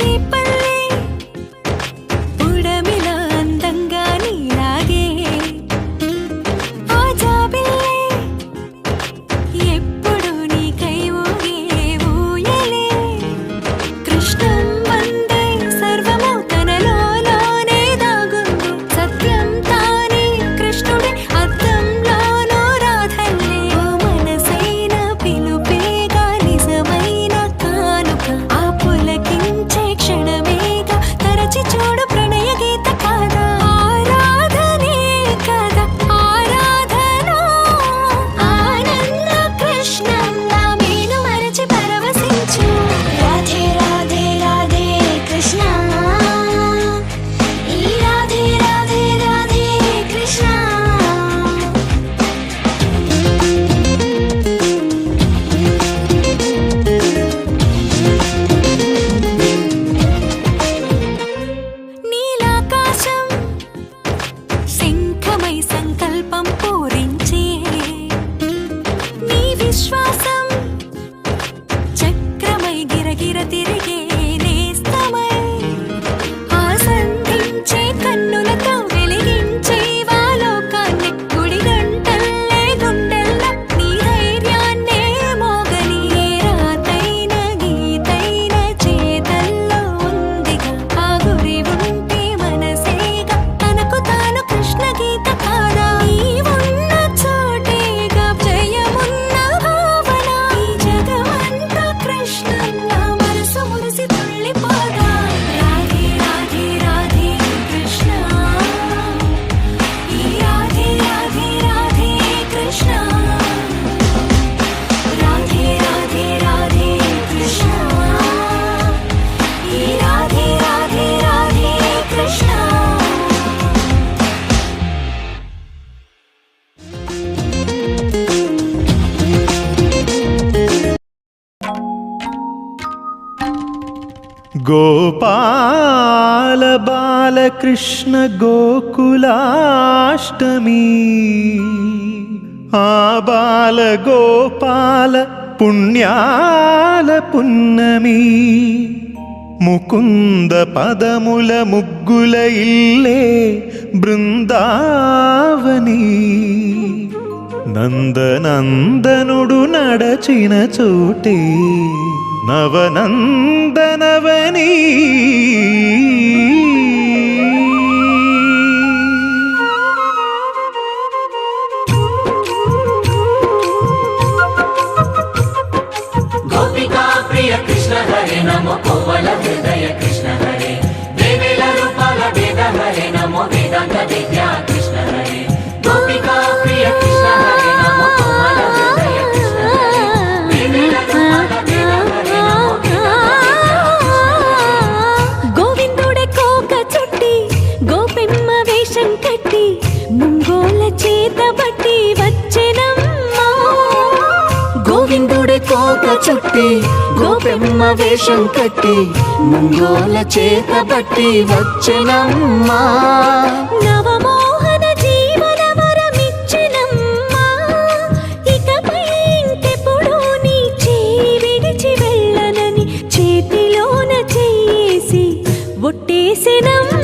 creeper. Gopala Balakrishna Gokulashtami. ఆ బాల గోపాల పుణ్యాల పున్నమి. ముకుంద పదముల ముగ్గుల ఇల్లే బృందావని. నందనందనుడు నడచిన చోటే నవనందనవనీ. ప్రియ కృష్ణ హరే నమో కోవల హృదయ కృష్ణ హరే. దేవేల రూపాల వేద హరే నమో వేదాంత విద్యా కృష్ణ హరే. గోపిక గోవిందుడి కోట చుట్టి గోపెమ్మ వేషం కట్టి ముంగోల చేత బట్టి వచ్చనమ్మా. నవమోహన జీవన వెళ్ళనని చేసి ఒట్టేసినమ్మా.